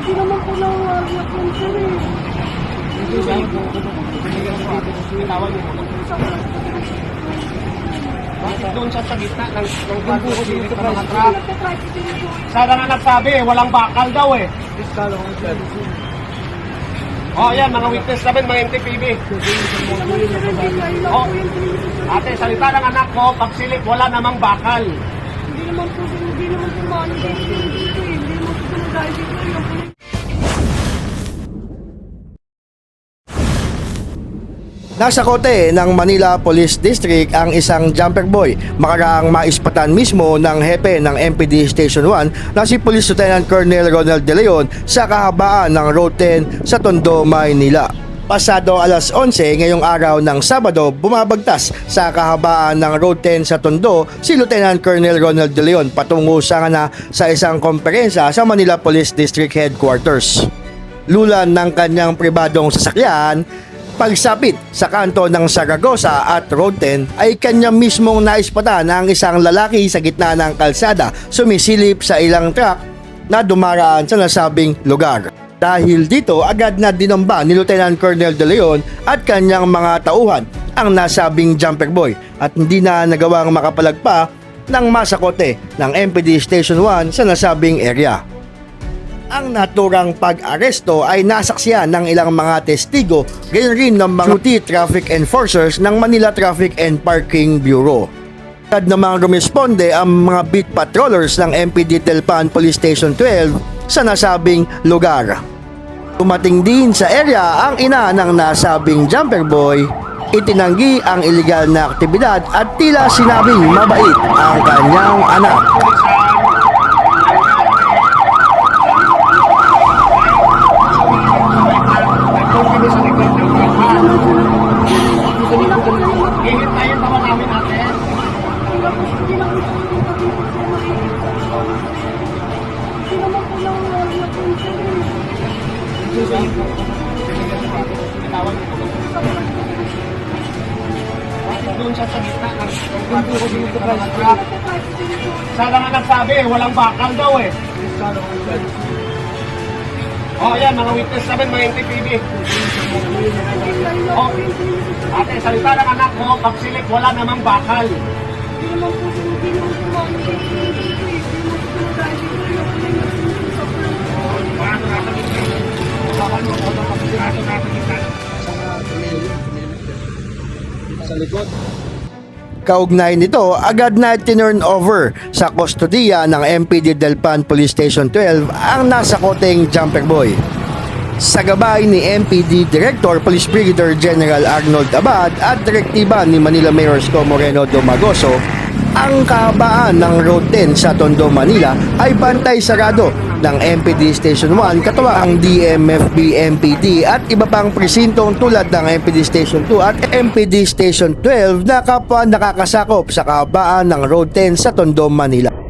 Hindi naman po nangangayak yun, sir eh. Bakit doon siya sa gitna ng ng kwan po sa mga truck? Po. Sana nga nagsabi eh, walang bakal daw eh. Oh, yan, mga witness namin, mga. Hindi sir, hindi lang Oh. po. Ate, salita ng anak ko, pagsilip, wala namang bakal. Naman po, hindi naman po dito eh. Hindi naman po. Yung po Nasa kote ng Manila Police District ang isang jumper boy makaraang maispatan mismo ng hepe ng MPD Station 1 na si Police Lieutenant Colonel Ronald De Leon sa kahabaan ng Road 10 sa Tondo, Maynila. Pasado alas 11 ngayong araw ng Sabado, bumabagtas sa kahabaan ng Road 10 sa Tondo si Lieutenant Colonel Ronald De Leon patungo sa na sa isang komperensya sa Manila Police District Headquarters. Lulan ng kanyang pribadong sasakyan, pagsapit sa kanto ng Saragosa at Road 10 ay kanya mismong naispatan ang isang lalaki sa gitna ng kalsada sumisilip sa ilang truck na dumaraan sa nasabing lugar. Dahil dito, agad na dinomba ni Lieutenant Colonel De Leon at kanyang mga tauhan ang nasabing jumper boy at hindi na nagawang makapalagpa ng masakote ng MPD Station 1 sa nasabing area. Ang naturang pag-aresto ay nasaksiyan ng ilang mga testigo, gayon rin ng mga duty traffic enforcers ng Manila Traffic and Parking Bureau. Agad namang rumisponde ang mga beat patrollers ng MPD Telpan Police Station 12 sa nasabing lugar. Tumating din sa area ang ina ng nasabing jumper boy, itinanggi ang illegal na aktibidad at tila sinabing mabait ang kanyang anak. Doon kami sa likod ng bakal. Gigit tayo tawa namin ate. Hindi naman po, hindi naman po pumunta dito sa may... Hindi naman po nangangayak yun, sir eh. Bakit doon siya sa gitna ng sa mga truck? Nagka-tricycle po. Sana nga nagsabi eh, walang bakal daw eh. Oh, yan, mga witness namin, mga NTPB. Hindi Oh. Ate, salita ng anak ko, pagsilip, wala namang bakal. Hindi naman po, hindi naman po Paano natin ito? Sa likod. Kaugnay nito, agad na tinurn over sa kustodiya ng MPD Delpan Police Station 12 ang nasa koteng jumper boy. Sa gabay ni MPD Director Police Brigadier General Arnold Abad at direktiba ni Manila Mayor Sco Moreno Domagoso, ang kahabaan ng Road 10 sa Tondo, Manila ay bantay sarado ng MPD Station 1 katawa ang DMFB MPD at iba pang presintong tulad ng MPD Station 2 at MPD Station 12 na kapwa nakakasakop sa kahabaan ng Road 10 sa Tondo, Manila.